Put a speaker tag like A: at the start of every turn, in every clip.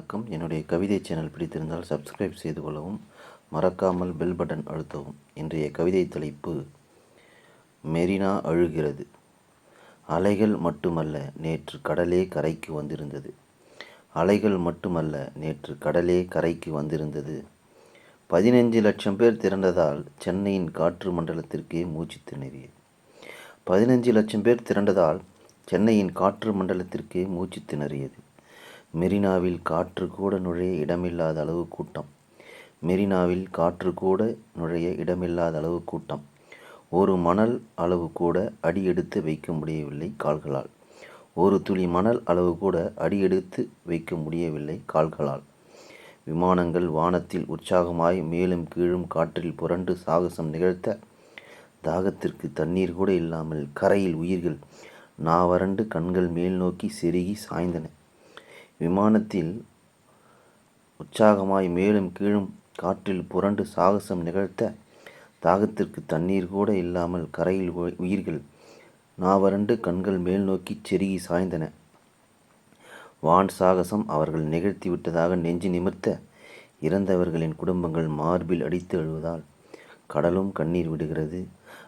A: வணக்கம். என்னுடைய கவிதை சேனல் பிடித்திருந்தால் சப்ஸ்கிரைப் செய்து கொள்ளவும் மறக்காமல் பெல் பட்டன் அழுத்தவும். இன்றைய கவிதை தலைப்பு மெரினா அழுகிறது. அலைகள் மட்டுமல்ல நேற்று கடலே கரைக்கு வந்திருந்தது. அலைகள் மட்டுமல்ல நேற்று கடலே கரைக்கு வந்திருந்தது. பதினஞ்சு லட்சம் பேர் திரண்டதால் சென்னையின் காற்று மண்டலத்திற்கே மூச்சு திணறியது. பதினஞ்சு லட்சம் பேர் திரண்டதால் சென்னையின் காற்று மண்டலத்திற்கே மூச்சு திணறியது. மெரினாவில் காற்று கூட நுழைய இடமில்லாத அளவு கூட்டம். மெரினாவில் காற்று கூட நுழைய இடமில்லாத அளவு கூட்டம். ஒரு மணல் அளவு கூட அடி எடுத்து வைக்க முடியவில்லை கால்களால். ஒரு துளி மணல் அளவு கூட அடி எடுத்து வைக்க முடியவில்லை கால்களால். விமானங்கள் வானத்தில் உற்சாகமாய் மேலும் கீழும் காற்றில் புரண்டு சாகசம் நிகழ்த்த தாகத்திற்கு தண்ணீர் கூட இல்லாமல் கரையில் உயிர்கள் நாவரண்டு கண்கள் மேல் நோக்கி செருகி சாய்ந்தன. விமானத்தில் உற்சாகமாய் மேலும் கீழும் காற்றில் புரண்டு சாகசம் நிகழ்த்த தாகத்திற்கு தண்ணீர் கூட இல்லாமல் கரையில் உயிர்கள் நாவரண்டு கண்கள் மேல் நோக்கி செருகி சாய்ந்தன. வான் சாகசம் அவர்கள் நிகழ்த்தி விட்டதாக நெஞ்சு நிமிர்த்த இறந்தவர்களின் குடும்பங்கள் மார்பில் அடித்து அழுவதால் கடலும் கண்ணீர் விடுகிறது.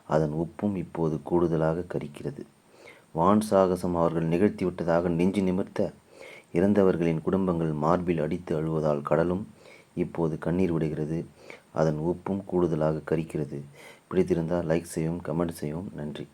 A: அதன் உப்பும் இப்போது கூடுதலாக கரிக்கிறது. வான் சாகசம் அவர்கள் நிகழ்த்தி விட்டதாக நெஞ்சு நிமிர்த்த இறந்தவர்களின் குடும்பங்கள் மார்பில் அடித்து அழுவதால் கடலும் இப்போது கண்ணீர் விடுகிறது. அதன் உப்பும் கூடுதலாக கரிக்கிறது. பிடித்திருந்தால் லைக் செய்யவும் கமெண்ட் செய்யவும் நன்றி.